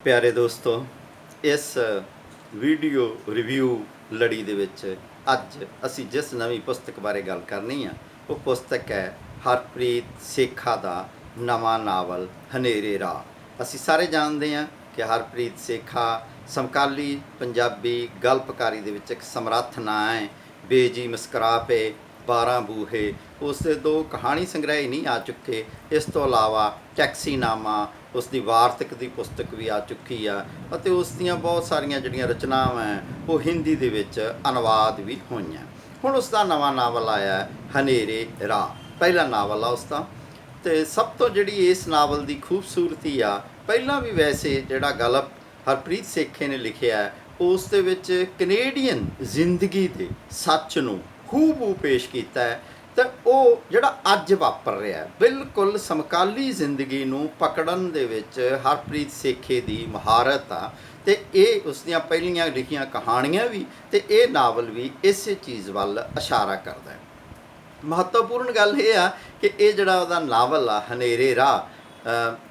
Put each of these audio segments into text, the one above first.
ਪਿਆਰੇ ਦੋਸਤੋ, ਇਸ ਵੀਡੀਓ ਰਿਵਿਊ ਲੜੀ ਦੇ ਵਿੱਚ ਅੱਜ ਅਸੀਂ ਜਿਸ ਨਵੀਂ ਪੁਸਤਕ ਬਾਰੇ ਗੱਲ ਕਰਨੀ ਆ, ਉਹ ਪੁਸਤਕ ਹੈ ਹਰਪ੍ਰੀਤ ਸੇਖਾ ਦਾ ਨਵਾਂ ਨਾਵਲ, ਹਨੇਰੇ ਰਾਹ। ਅਸੀਂ ਸਾਰੇ ਜਾਣਦੇ ਹਾਂ ਕਿ ਹਰਪ੍ਰੀਤ ਸੇਖਾ ਸਮਕਾਲੀ ਪੰਜਾਬੀ ਗਲਪਕਾਰੀ ਦੇ ਵਿੱਚ ਇੱਕ ਸਮਰੱਥ ਨਾਂ ਹੈ, ਬੇਜੀ ਮੁਸਕਰਾ ਪੇ 12 ਬੂਹੇ ਉਸ ਦੇ ਦੋ ਕਹਾਣੀ ਸੰਗ੍ਰਹਿ ਨਹੀਂ ਆ ਚੁੱਕੇ। ਇਸ ਤੋਂ ਇਲਾਵਾ ਟੈਕਸੀ ਨਾਮਾ ਉਸ ਦੀ ਵਾਰਤਕ ਦੀ ਪੁਸਤਕ ਵੀ ਆ ਚੁੱਕੀ ਆ ਅਤੇ ਉਸ ਦੀਆਂ ਬਹੁਤ ਸਾਰੀਆਂ ਜਿਹੜੀਆਂ ਰਚਨਾਵਾਂ ਹੈ, ਉਹ ਹਿੰਦੀ ਦੇ ਵਿੱਚ ਅਨੁਵਾਦ ਵੀ ਹੋਈਆਂ। ਹੁਣ ਉਸ ਦਾ ਨਵਾਂ ਨਾਵਲ ਆਇਆ ਹਨੇਰੇ ਰਾਹ। ਪਹਿਲਾ ਨਾਵਲ ਆ ਉਸ ਦਾ ਤੇ ਸਭ ਤੋਂ ਜਿਹੜੀ ਇਸ ਨਾਵਲ ਦੀ ਖੂਬਸੂਰਤੀ ਆ ਪਹਿਲਾਂ ਵੀ ਵੈਸੇ ਜਿਹੜਾ ਗਲਪ ਹਰਪ੍ਰੀਤ ਸੇਖੇ ਨੇ ਲਿਖਿਆ ਉਸ ਦੇ ਵਿੱਚ ਕੈਨੇਡੀਅਨ ਜ਼ਿੰਦਗੀ ਦੇ ਸੱਚ ਨੂੰ ਖੂਬੂ ਪੇਸ਼ ਕੀਤਾ ਹੈ ਤੇ ਉਹ ਜਿਹੜਾ ਅੱਜ ਵਾਪਰ ਰਿਹਾ ਹੈ, ਬਿਲਕੁਲ ਸਮਕਾਲੀ ਜ਼ਿੰਦਗੀ ਨੂੰ ਪਕੜਨ ਦੇ ਵਿੱਚ ਹਰਪ੍ਰੀਤ ਸੇਖੇ ਦੀ ਮਹਾਰਤ ਆ ਤੇ ਇਹ ਉਸ ਦੀਆਂ ਪਹਿਲੀਆਂ ਲਿਖੀਆਂ ਕਹਾਣੀਆਂ ਵੀ ਤੇ ਇਹ ਨਾਵਲ ਵੀ ਇਸੇ ਚੀਜ਼ ਵੱਲ ਇਸ਼ਾਰਾ ਕਰਦਾ ਹੈ। ਮਹੱਤਵਪੂਰਨ ਗੱਲ ਇਹ ਆ ਕਿ ਇਹ ਜਿਹੜਾ ਉਹਦਾ ਨਾਵਲ ਆ ਹਨੇਰੇ ਰਾਹ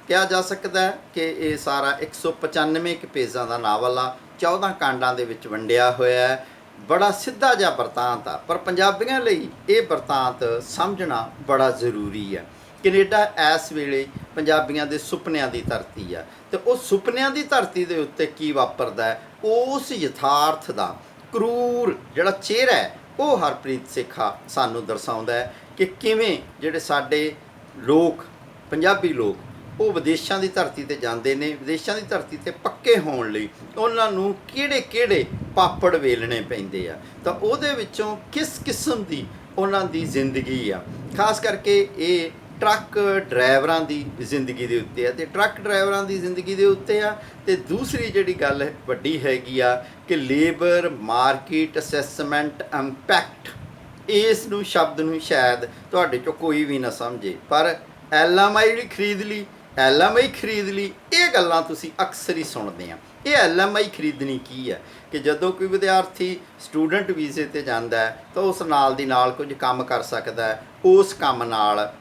ਕਿਹਾ ਜਾ ਸਕਦਾ ਹੈ ਕਿ ਇਹ ਸਾਰਾ 195 ਕੁ ਪੇਜਾਂ ਦਾ ਨਾਵਲ ਆ 14 ਕਾਂਡਾਂ ਦੇ ਵਿੱਚ ਵੰਡਿਆ ਹੋਇਆ ਹੈ ਬੜਾ ਸਿੱਧਾ ਜਿਹਾ ਵਰਤਾਂਤ ਆ, ਪਰ ਪੰਜਾਬੀਆਂ ਲਈ ਇਹ ਵਰਤਾਂਤ ਸਮਝਣਾ ਬੜਾ ਜ਼ਰੂਰੀ ਹੈ ਕੈਨੇਡਾ ਇਸ ਵੇਲੇ ਪੰਜਾਬੀਆਂ ਦੇ ਸੁਪਨਿਆਂ ਦੀ ਧਰਤੀ ਆ ਤੇ ਉਹ ਸੁਪਨਿਆਂ ਦੀ ਧਰਤੀ ਦੇ ਉੱਤੇ ਕੀ ਵਾਪਰਦਾ ਉਸ ਯਥਾਰਥ ਦਾ ਕਰੂਰ ਜਿਹੜਾ ਚਿਹਰਾ ਹੈ, ਉਹ ਹਰਪ੍ਰੀਤ ਸਿੱਖਾ ਸਾਨੂੰ ਦਰਸਾਉਂਦਾ ਹੈ ਕਿ ਕਿਵੇਂ ਜਿਹੜੇ ਸਾਡੇ ਲੋਕ, ਪੰਜਾਬੀ ਲੋਕ, ਉਹ ਵਿਦੇਸ਼ਾਂ ਦੀ ਧਰਤੀ ਤੇ ਜਾਂਦੇ ਨੇ, ਵਿਦੇਸ਼ਾਂ ਦੀ ਧਰਤੀ ਤੇ ਪੱਕੇ ਹੋਣ ਲਈ ਉਹਨਾਂ ਨੂੰ ਕਿਹੜੇ-ਕਿਹੜੇ ਪਾਪੜ ਵੇਲਣੇ ਪੈਂਦੇ ਆ। ਤਾਂ ਉਹਦੇ ਵਿੱਚੋਂ ਕਿਸ ਕਿਸਮ ਦੀ ਉਹਨਾਂ ਦੀ ਜ਼ਿੰਦਗੀ ਆ? ਖਾਸ ਕਰਕੇ ਇਹ ਟਰੱਕ ਡਰਾਈਵਰਾਂ ਦੀ ਜ਼ਿੰਦਗੀ ਦੇ ਉੱਤੇ ਆ ਤੇ ਟਰੱਕ ਡਰਾਈਵਰਾਂ ਦੀ ਜ਼ਿੰਦਗੀ ਦੇ ਉੱਤੇ ਆ ਤੇ ਦੂਸਰੀ ਜਿਹੜੀ ਗੱਲ ਹੈ ਵੱਡੀ ਹੈਗੀ ਆ ਕਿ ਲੇਬਰ ਮਾਰਕੀਟ ਅਸੈਸਮੈਂਟ ਇੰਪੈਕਟ, ਇਸ ਨੂੰ ਸ਼ਬਦ ਨੂੰ ਸ਼ਾਇਦ ਤੁਹਾਡੇ ਚੋਂ ਕੋਈ ਵੀ ਨਾ ਸਮਝੇ। ਪਰ ਐਲਐਮਆਈ ਜਿਹੜੀ ਖਰੀਦ ਲਈ ਐਲਐਮਆਈ ਖਰੀਦ ਲਈ, ਇਹ ਗੱਲਾਂ ਤੁਸੀਂ ਅਕਸਰ ਹੀ ਸੁਣਦੇ ਆ। ਇਹ ਐਲਐਮਆਈ ਖਰੀਦਣੀ ਕੀ ਹੈ? ਕਿ ਜਦੋਂ ਕੋਈ ਵਿਦਿਆਰਥੀ ਸਟੂਡੈਂਟ ਵੀਜ਼ੇ ਤੇ ਜਾਂਦਾ ਹੈ, ਤਾਂ ਉਸ ਨਾਲ ਦੀ ਨਾਲ ਕੁਝ ਕੰਮ ਕਰ ਸਕਦਾ ਹੈ। ਉਸ ਕੰਮ ਨਾਲ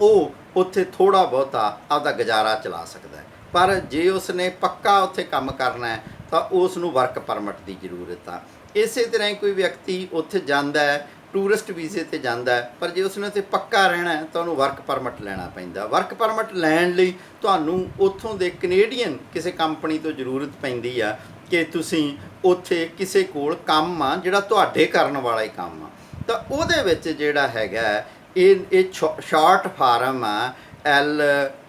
ਉਹ ਉੱਥੇ ਥੋੜਾ ਬਹੁਤਾ ਆਪਦਾ ਗੁਜ਼ਾਰਾ ਚਲਾ ਸਕਦਾ ਹੈ। ਪਰ ਜੇ ਉਸਨੇ ਪੱਕਾ ਉੱਥੇ ਕੰਮ ਕਰਨਾ ਹੈ, ਤਾਂ ਉਸ ਨੂੰ ਵਰਕ ਪਰਮਿਟ ਦੀ ਜ਼ਰੂਰਤ ਆ। ਇਸੇ ਤਰ੍ਹਾਂ ਹੀ ਕੋਈ ਵਿਅਕਤੀ ਉੱਥੇ ਜਾਂਦਾ ਹੈ ਟੂਰਿਸਟ ਵੀਜ਼ੇ ਤੇ ਜਾਂਦਾ ਹੈ ਪਰ ਜੇ ਉਸਨੇ ਉੱਥੇ ਪੱਕਾ ਰਹਿਣਾ ਹੈ ਤਾਂ ਉਹਨੂੰ ਵਰਕ ਪਰਮਿਟ ਲੈਣਾ ਪੈਂਦਾ ਵਰਕ ਪਰਮਿਟ ਲੈਣ ਲਈ ਤੁਹਾਨੂੰ ਉੱਥੋਂ ਦੇ ਕੈਨੇਡੀਅਨ ਕਿਸੇ ਕੰਪਨੀ ਤੋਂ ਜ਼ਰੂਰਤ ਪੈਂਦੀ ਆ ਕਿ ਤੁਸੀਂ ਉੱਥੇ ਕਿਸੇ ਕੋਲ ਕੰਮ ਆ ਜਿਹੜਾ ਤੁਹਾਡੇ ਕਰਨ ਵਾਲਾ ਹੀ ਕੰਮ ਆ। ਤਾਂ ਉਹਦੇ ਵਿੱਚ ਜਿਹੜਾ ਹੈਗਾ ਹੈ, ਇਹ ਇਹ ਸ਼ਾਰਟ ਫਾਰਮ ਆ L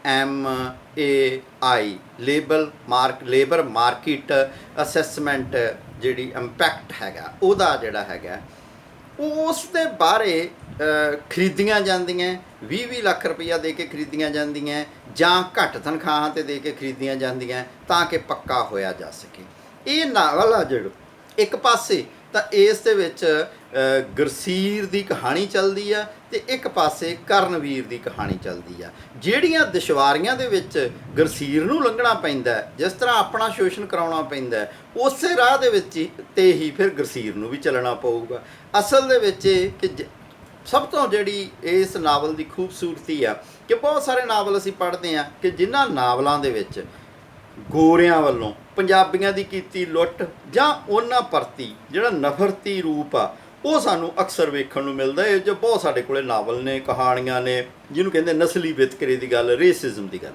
M A I label mark labour market assessment ਜਿਹੜੀ ਇੰਪੈਕਟ ਹੈਗਾ ਉਹਦਾ ਜਿਹੜਾ ਹੈਗਾ ਉਸ ਦੇ ਬਾਰੇ ਖਰੀਦੀਆਂ ਜਾਂਦੀਆਂ 20-20 ਲੱਖ ਰੁਪਈਆ ਦੇ ਕੇ ਖਰੀਦੀਆਂ ਜਾਂਦੀਆਂ, ਜਾਂ ਘੱਟ ਤਨਖਾਹਾਂ ਤੇ ਦੇ ਕੇ ਖਰੀਦੀਆਂ ਜਾਂਦੀਆਂ, ਤਾਂ ਕਿ ਪੱਕਾ ਹੋਇਆ ਜਾ ਸਕੇ। ਇਹ ਨਾਵਲ ਆ ਜਿਹੜਾ। ਇੱਕ ਪਾਸੇ ਤਾਂ ਇਸ ਦੇ ਵਿੱਚ ਗੁਰਸੀਰ ਦੀ ਕਹਾਣੀ ਚੱਲਦੀ ਆ ਤੇ ਇੱਕ ਪਾਸੇ ਕਰਨਵੀਰ ਦੀ ਕਹਾਣੀ ਚੱਲਦੀ ਆ। ਜਿਹੜੀਆਂ ਦੁਸ਼ਵਾਰੀਆਂ ਦੇ ਵਿੱਚ ਗਰਸੀਰ ਨੂੰ ਲੰਘਣਾ ਪੈਂਦਾ ਜਿਸ ਤਰ੍ਹਾਂ ਆਪਣਾ ਸ਼ੋਸ਼ਣ ਕਰਾਉਣਾ ਪੈਂਦਾ ਉਸੇ ਰਾਹ ਦੇ ਵਿੱਚ ਹੀ ਤੇ ਹੀ ਫਿਰ ਗੁਰਸੀਰ ਨੂੰ ਵੀ ਚੱਲਣਾ ਪਊਗਾ। ਅਸਲ ਦੇ ਵਿੱਚ ਇਹ ਕਿ ਜ- ਸਭ ਤੋਂ ਜਿਹੜੀ ਇਸ ਨਾਵਲ ਦੀ ਖੂਬਸੂਰਤੀ ਆ ਕਿ ਬਹੁਤ ਸਾਰੇ ਨਾਵਲ ਅਸੀਂ ਪੜ੍ਹਦੇ ਆ ਕਿ ਜਿਨ੍ਹਾਂ ਨਾਵਲਾਂ ਦੇ ਵਿੱਚ ਗੋਰਿਆਂ ਵੱਲੋਂ ਪੰਜਾਬੀਆਂ ਦੀ ਕੀਤੀ ਲੁੱਟ ਜਾਂ ਉਹਨਾਂ ਪ੍ਰਤੀ ਜਿਹੜਾ ਨਫ਼ਰਤੀ ਰੂਪ ਆ ਉਹ ਸਾਨੂੰ ਅਕਸਰ ਵੇਖਣ ਨੂੰ ਮਿਲਦਾ ਹੈ, ਜੋ ਬਹੁਤ ਸਾਡੇ ਕੋਲੇ ਨਾਵਲ ਨੇ, ਕਹਾਣੀਆਂ ਨੇ, ਜਿਹਨੂੰ ਕਹਿੰਦੇ ਨਸਲੀ ਵਿਤਕਰੇ ਦੀ ਗੱਲ, ਰੇਸਿਜ਼ਮ ਦੀ ਗੱਲ।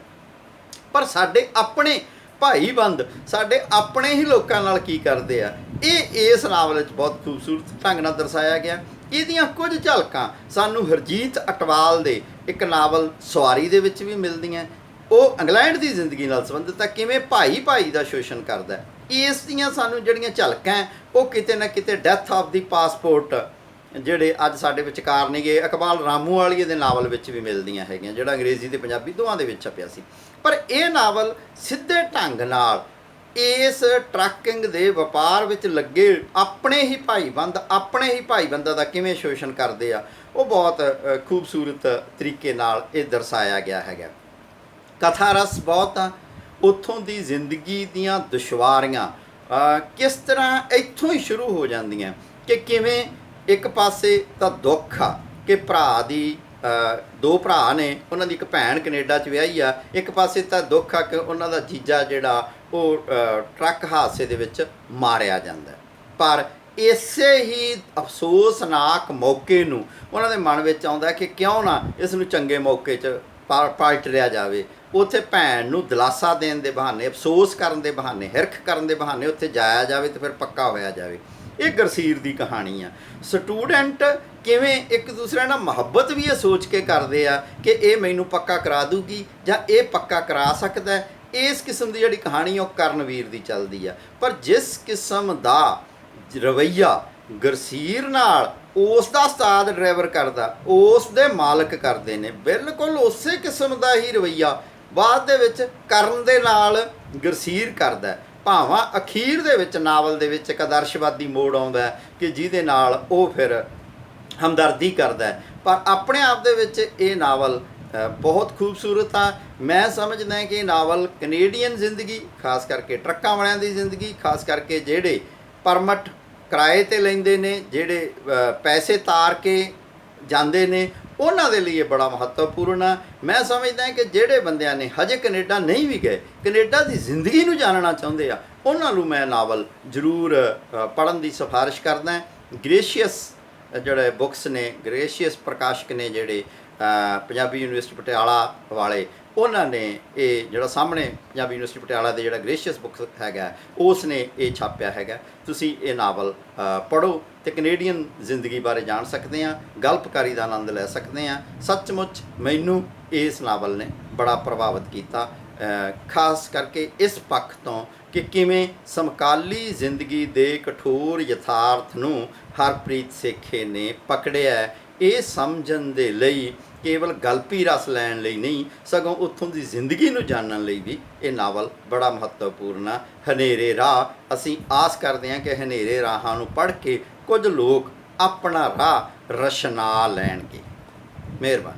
ਪਰ ਸਾਡੇ ਆਪਣੇ ਭਾਈਬੰਦ, ਸਾਡੇ ਆਪਣੇ ਹੀ ਲੋਕਾਂ ਨਾਲ ਕੀ ਕਰਦੇ ਆ? ਇਹ ਇਸ ਨਾਵਲ ਵਿੱਚ ਬਹੁਤ ਖੂਬਸੂਰਤ ਢੰਗ ਨਾਲ ਦਰਸਾਇਆ ਗਿਆ। ਇਹਦੀਆਂ ਕੁਝ ਝਲਕਾਂ ਸਾਨੂੰ ਹਰਜੀਤ ਅਟਵਾਲ ਦੇ ਇੱਕ ਨਾਵਲ ਸਵਾਰੀ ਦੇ ਵਿੱਚ ਵੀ ਮਿਲਦੀਆਂ। ਉਹ ਇੰਗਲੈਂਡ ਦੀ ਜ਼ਿੰਦਗੀ ਨਾਲ ਸੰਬੰਧਿਤ ਹੈ, ਕਿਵੇਂ ਭਾਈ ਭਾਈ ਦਾ ਸ਼ੋਸ਼ਣ ਕਰਦਾ ਹੈ। ਇਸ ਦੀਆਂ ਸਾਨੂੰ ਜਿਹੜੀਆਂ ਝਲਕਾਂ ਉਹ ਕਿਤੇ ਨਾ ਕਿਤੇ ਡੈਥ ਆਫ ਦੀ ਪਾਸਪੋਰਟ ਜਿਹੜੇ ਅੱਜ ਸਾਡੇ ਵਿਚਕਾਰ ਨੇਗੇ, ਇਕਬਾਲ ਰਾਮੂਵਾਲੀਏ ਦੇ ਨਾਵਲ ਵਿੱਚ ਵੀ ਮਿਲਦੀਆਂ ਹੈਗੀਆਂ, ਜਿਹੜਾ ਅੰਗਰੇਜ਼ੀ ਤੇ ਪੰਜਾਬੀ ਦੋਵਾਂ ਦੇ ਵਿੱਚ ਛਪਿਆ ਸੀ। ਪਰ ਇਹ ਨਾਵਲ ਸਿੱਧੇ ਢੰਗ ਨਾਲ ਇਸ ਟਰੱਕਿੰਗ ਦੇ ਵਪਾਰ ਵਿੱਚ ਲੱਗੇ, ਆਪਣੇ ਹੀ ਭਾਈਬੰਦ, ਆਪਣੇ ਹੀ ਭਾਈਬੰਦਾਂ ਦਾ ਕਿਵੇਂ ਸ਼ੋਸ਼ਣ ਕਰਦੇ ਆ, ਉਹ ਬਹੁਤ ਖੂਬਸੂਰਤ ਤਰੀਕੇ ਨਾਲ ਇਹ ਦਰਸਾਇਆ ਗਿਆ ਹੈਗਾ। ਕਥਾ ਰਸ ਬਹੁਤ ਉੱਥੋਂ ਦੀ ਜ਼ਿੰਦਗੀ ਦੀਆਂ ਦੁਸ਼ਵਾਰੀਆਂ ਕਿਸ ਤਰ੍ਹਾਂ ਇੱਥੋਂ ਹੀ ਸ਼ੁਰੂ ਹੋ ਜਾਂਦੀਆਂ ਕਿ ਕਿਵੇਂ ਇੱਕ ਪਾਸੇ ਤਾਂ ਦੁੱਖ ਆ ਕਿ ਭਰਾ ਦੀ ਦੋ ਭਰਾ ਨੇ, ਉਹਨਾਂ ਦੀ ਇੱਕ ਭੈਣ ਕੈਨੇਡਾ 'ਚ ਵਿਆਹੀ ਆ, ਇੱਕ ਪਾਸੇ ਤਾਂ ਦੁੱਖ ਆ ਕਿ ਉਹਨਾਂ ਦਾ ਜੀਜਾ ਜਿਹੜਾ ਉਹ ਟਰੱਕ ਹਾਦਸੇ ਦੇ ਵਿੱਚ ਮਾਰਿਆ ਜਾਂਦਾ। ਪਰ ਇਸੇ ਹੀ ਅਫਸੋਸਨਾਕ ਮੌਕੇ ਨੂੰ ਉਹਨਾਂ ਦੇ ਮਨ ਵਿੱਚ ਆਉਂਦਾ ਕਿ ਕਿਉਂ ਨਾ ਇਸ ਨੂੰ ਚੰਗੇ ਮੌਕੇ 'ਚ ਪਾ- ਪਲਟ ਜਾਵੇ, ਉੱਥੇ ਭੈਣ ਨੂੰ ਦਿਲਾਸਾ ਦੇਣ ਦੇ ਬਹਾਨੇ, ਅਫਸੋਸ ਕਰਨ ਦੇ ਬਹਾਨੇ, ਹਿਰਖ ਕਰਨ ਦੇ ਬਹਾਨੇ ਉੱਥੇ ਜਾਇਆ ਜਾਵੇ ਤੇ ਫਿਰ ਪੱਕਾ ਹੋਇਆ ਜਾਵੇ। ਇਹ ਗਰਸੀਰ ਦੀ ਕਹਾਣੀ ਆ। ਸਟੂਡੈਂਟ ਕਿਵੇਂ ਇੱਕ ਦੂਸਰੇ ਨਾਲ ਮੁਹੱਬਤ ਵੀ ਇਹ ਸੋਚ ਕੇ ਕਰਦੇ ਆ ਕਿ ਇਹ ਮੈਨੂੰ ਪੱਕਾ ਕਰਾ ਦੂਗੀ ਜਾਂ ਇਹ ਪੱਕਾ ਕਰਾ ਸਕਦਾ ਇਸ ਕਿਸਮ ਦੀ ਜਿਹੜੀ ਕਹਾਣੀ ਉਹ ਕਰਨਵੀਰ ਦੀ ਚੱਲਦੀ ਆ। ਪਰ ਜਿਸ ਕਿਸਮ ਦਾ ਰਵਈਆ ਗਰਸੀਰ ਨਾਲ ਉਸ ਦਾ ਉਸਤਾਦ ਡਰਾਈਵਰ ਕਰਦਾ ਉਸ ਦੇ ਮਾਲਕ ਕਰਦੇ ਨੇ। ਬਿਲਕੁਲ ਉਸੇ ਕਿਸਮ ਦਾ ਹੀ ਰਵਈਆ ਬਾਅਦ ਦੇ ਵਿੱਚ ਕਰਨ ਦੇ ਨਾਲ ਗਰਸੀਰ ਕਰਦਾ ਭਾਵਾਂ ਅਖੀਰ ਦੇ ਵਿੱਚ, ਨਾਵਲ ਦੇ ਵਿੱਚ ਇੱਕ ਆਦਰਸ਼ਵਾਦੀ ਮੋੜ ਆਉਂਦਾ ਕਿ ਜਿਹਦੇ ਨਾਲ ਉਹ ਫਿਰ ਹਮਦਰਦੀ ਕਰਦਾ ਪਰ ਆਪਣੇ ਆਪ ਦੇ ਵਿੱਚ ਇਹ ਨਾਵਲ ਬਹੁਤ ਖੂਬਸੂਰਤ ਆ। ਮੈਂ ਸਮਝਦਾ ਕਿ ਇਹ ਨਾਵਲ ਕੈਨੇਡੀਅਨ ਜ਼ਿੰਦਗੀ, ਖਾਸ ਕਰਕੇ ਟਰੱਕਾਂ ਵਾਲਿਆਂ ਦੀ ਜ਼ਿੰਦਗੀ, ਖਾਸ ਕਰਕੇ ਜਿਹੜੇ ਪਰਮਟ ਕਿਰਾਏ ਤੇ ਲੈਂਦੇ ਨੇ, ਜਿਹੜੇ ਪੈਸੇ ਤਾਰ ਕੇ ਜਾਂਦੇ ਨੇ, ਉਹਨਾਂ ਦੇ ਲਈ ਇਹ ਬੜਾ ਮਹੱਤਵਪੂਰਨ ਆ। ਮੈਂ ਸਮਝਦਾ ਕਿ ਜਿਹੜੇ ਬੰਦਿਆਂ ਨੇ ਹਜੇ ਕੈਨੇਡਾ ਨਹੀਂ ਵੀ ਗਏ, ਕੈਨੇਡਾ ਦੀ ਜ਼ਿੰਦਗੀ ਨੂੰ ਜਾਣਨਾ ਚਾਹੁੰਦੇ ਆ, ਉਹਨਾਂ ਨੂੰ ਮੈਂ ਨਾਵਲ ਜ਼ਰੂਰ ਪੜਨ ਦੀ ਸਿਫਾਰਿਸ਼ ਕਰਦਾ ਗ੍ਰੇਸ਼ੀਅਸ, ਜਿਹੜੇ ਬੁੱਕਸ ਨੇ, ਗ੍ਰੇਸ਼ੀਅਸ ਪ੍ਰਕਾਸ਼ਕ ਨੇ ਜਿਹੜੇ ਪੰਜਾਬੀ ਯੂਨੀਵਰਸਿਟੀ ਪਟਿਆਲਾ ਵਾਲੇ ਉਹਨਾਂ ਨੇ ਇਹ ਜਿਹੜਾ ਸਾਹਮਣੇ ਪੰਜਾਬੀ ਯੂਨੀਵਰਸਿਟੀ ਪਟਿਆਲਾ ਦੇ ਜਿਹੜਾ ਗ੍ਰੇਸ਼ੀਅਸ ਬੁੱਕ ਹੈਗਾ ਉਸ ਨੇ ਇਹ ਛਾਪਿਆ ਹੈਗਾ। ਤੁਸੀਂ ਇਹ ਨਾਵਲ ਪੜੋ ਤੇ ਕੈਨੇਡੀਅਨ ਜ਼ਿੰਦਗੀ ਬਾਰੇ ਜਾਣ ਸਕਦੇ ਆ ਗਲਪਕਾਰੀ ਦਾ ਆਨੰਦ ਲੈ ਸਕਦੇ ਆ ਸੱਚਮੁੱਚ ਮੈਨੂੰ ਇਸ ਨਾਵਲ ਨੇ ਬੜਾ ਪ੍ਰਭਾਵਿਤ ਕੀਤਾ ਖਾਸ ਕਰਕੇ ਇਸ ਪੱਖ ਤੋਂ ਕਿ ਕਿਵੇਂ ਸਮਕਾਲੀ ਜ਼ਿੰਦਗੀ ਦੇ ਕਠੋਰ ਯਥਾਰਥ ਨੂੰ ਹਰਪ੍ਰੀਤ ਸੇਖੇ ਨੇ ਪਕੜਿਆ ਇਹ ਸਮਝਣ ਦੇ ਲਈ ਕੇਵਲ ਗਲਪੀ ਰਸ ਲੈਣ ਲਈ ਨਹੀਂ, ਸਗੋਂ ਉੱਥੋਂ ਦੀ ਜ਼ਿੰਦਗੀ ਨੂੰ ਜਾਣਨ ਲਈ ਵੀ ਇਹ ਨਾਵਲ ਬੜਾ ਮਹੱਤਵਪੂਰਨ ਆ। ਹਨੇਰੇ ਰਾਹ, ਅਸੀਂ ਆਸ ਕਰਦੇ ਹਾਂ ਕਿ ਹਨੇਰੇ ਰਾਹਾਂ ਨੂੰ ਪੜ੍ਹ ਕੇ ਕੁਝ ਲੋਕ ਆਪਣਾ ਰਾਹ ਰਸ਼ਨਾ ਲੈਣਗੇ। ਮਿਹਰਬਾਨੀ।